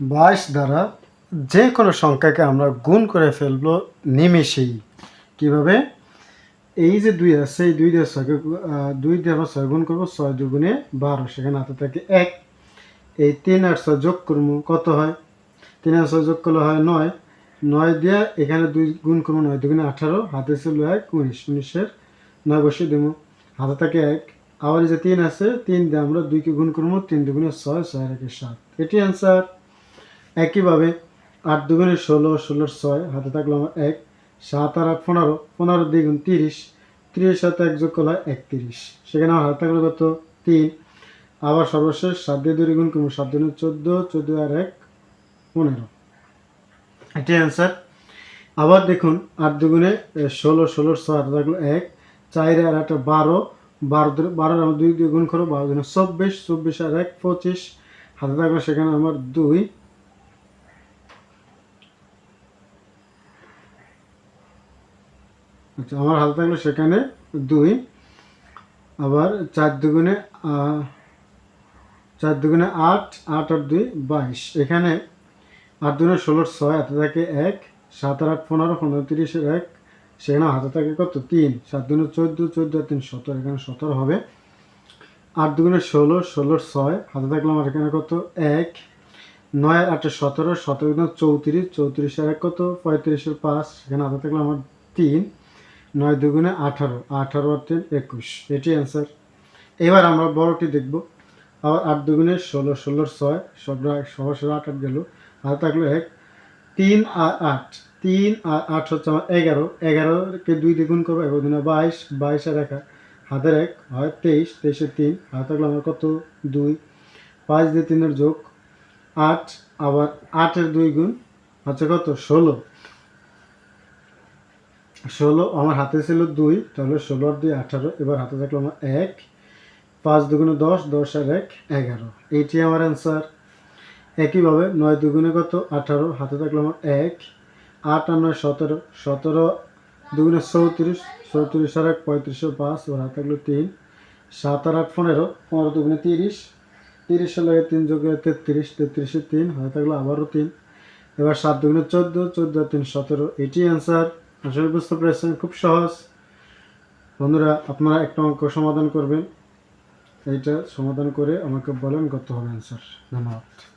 বাইশ দ্বারা যে কোনো সংখ্যাকে আমরা গুণ করে ফেলব নিমেষেই। কীভাবে? এই যে দুই আছে, এই দুই দিয়ে ছয়কে দুই দিয়ে আমরা ছয় গুণ করব, ছয় দুগুণে বারো, সেখানে হাতে থাকে এক। এই তিন আর ছয় যোগ করব, কত হয়? তিন আর ছয় যোগ করলে হয় নয়। নয় দিয়ে এখানে দুই গুণ করব, নয় দুগুণে আঠারো, হাতে ছিল এক, উনিশ। উনিশের নয় বসে দেবো, হাতে থাকে এক। আবার যে তিন আছে, তিন দিয়ে আমরা দুইকে গুণ করব, তিন দুগুণে ছয় ছয় একে সাত। এটি অ্যান্সার একইভাবে আট দুগুণে ষোলো, ষোলোর ছয়, হাতে থাকল আমার এক, সাত আর আট পনেরো পনেরো দ্বিগুণ তিরিশ তিরিশ সাথে এক যোগ করলে একত্রিশ। সেখানে আমার হাতে থাকল কত? তিন। আবার সর্বশেষ সাত দিয়ে দুই গুণ করব সাত দিনে চোদ্দ চোদ্দ আর এক, পনেরো। এটি অ্যান্সার আবার দেখুন, আট দুগুণে ষোলো, ষোলোর ছয়, হাতে থাকল এক, চার আর একটা বারো বারো বারোর আমার দুই দিয়ে গুণ করো বারো দিনে চব্বিশ চব্বিশ আর এক, পঁচিশ, হাতে থাকল সেখানে আমার দুই আচ্ছা আমার হাতে থাকল সেখানে দুই, আবার চার দুগুণে চার দুগুণে আট আট আর দুই বাইশ। এখানে আট দুগুণে ষোলোর ছয়, হাতে থাকে এক, সাত আর আট পনেরো পনেরো তিরিশের এক, সেখানে হাতে থাকে কত? তিন। সাত দুগুণে চোদ্দ চোদ্দ তিন সতেরো, এখানে সতেরো হবে। আট দুগুণে ষোলো ষোলোর ছয়, হাতে থাকলে আমার এখানে কত? এক, নয় আর আটে সতেরো সতেরো চৌত্রিশ চৌত্রিশের এক কত? পঁয়ত্রিশের পাঁচ, সেখানে হাতে থাকলে আমার তিন। নয় দুগুণে আঠারো আঠারো আর তিন একুশ। এটি অ্যান্সার এবার আমরা বড়টি দেখব। আবার আট দুগুণে ষোলো, ষোলোর ছয় সবরা সহসর আট আট গেল। আর থাকল এক, তিন আর আট, তিন আর আট হচ্ছে আমার এগারো। এগারোকে দুই দ্বিগুণ করব, এগারো দিনে বাইশ বাইশ আর একা। হাতের এক হয় তেইশ তেইশে তিন। হাতে থাকল আমার কত? দুই। পাঁচ দিয়ে তিনের যোগ আট, আবার আটের দুই গুণ হচ্ছে কত? ষোলো। ষোলো, আমার হাতে ছিল দুই, তাহলে ষোলো আর দুই আঠারো, এবার হাতে থাকল আমার এক। পাঁচ দুগুণে দশ দশ আর এক, এগারো। এইটি আমার অ্যান্সার একইভাবে নয় দুগুণে কত? আঠারো, হাতে থাকল আমার এক। আট আর নয়, সতেরো। সতেরো দুগুণে চৌত্রিশ চৌত্রিশ আর এক পঁয়ত্রিশশো পাঁচ ওর হাতে থাকল তিন। সাত আর আট, পনেরো পনেরো দুগুণে তিরিশ। তিরিশের লাগে তিন যোগ তেত্রিশ, তেত্রিশে তিন, হাতে থাকল আবারও তিন। এবার সাত দুগুণে চোদ্দ চোদ্দ তিন, সতেরো। এটি অ্যান্সার আসলে বুঝতে পেরেছেন, খুব সহজ। বন্ধুরা, আপনারা একটা অঙ্ক সমাধান করবেন। এইটা সমাধান করে আমাকে বলেন কত হবে অ্যান্সার ধন্যবাদ।